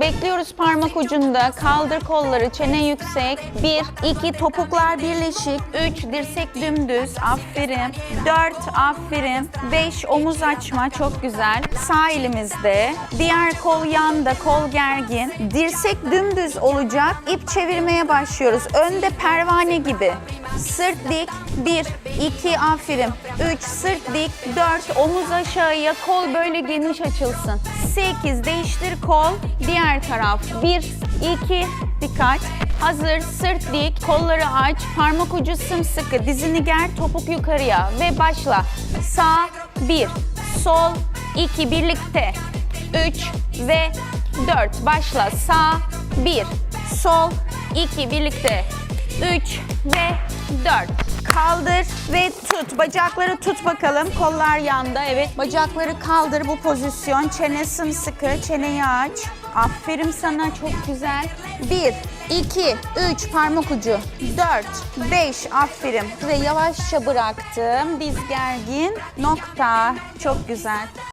Bekliyoruz parmak ucunda. Kaldır kolları, çene yüksek. 1, 2, topuklar birleşik. 3, dirsek dümdüz. Aferin. 4, aferin. 5, omuz açma. Çok güzel. Sağ elimizde. Diğer kol yanda, kol gergin. Dirsek dümdüz olacak. İp çevirmeye başlıyoruz. Önde pervane gibi. Sırt dik. 1, 2, aferin. 3, sırt dik. 4, omuz aşağıya. Kol böyle geniş açılsın. 8, değiştir kol. Diğer taraf. 1, 2, dikkat. Hazır, sırt dik, kolları aç, parmak ucu sımsıkı, dizini ger, topuk yukarıya ve başla. Sağ 1, sol 2 birlikte. 3 ve 4 başla. Sağ 1, sol 2 birlikte. 3 ve 4. Kaldır ve tut. Bacakları tut bakalım. Kollar yanda. Evet. Bacakları kaldır bu pozisyon. Çene sımsıkı. Çeneyi aç. Aferin sana. Çok güzel. 1, 2, 3 parmak ucu. 4, 5 aferin. Ve yavaşça bıraktım. Diz gergin. Nokta. Çok güzel.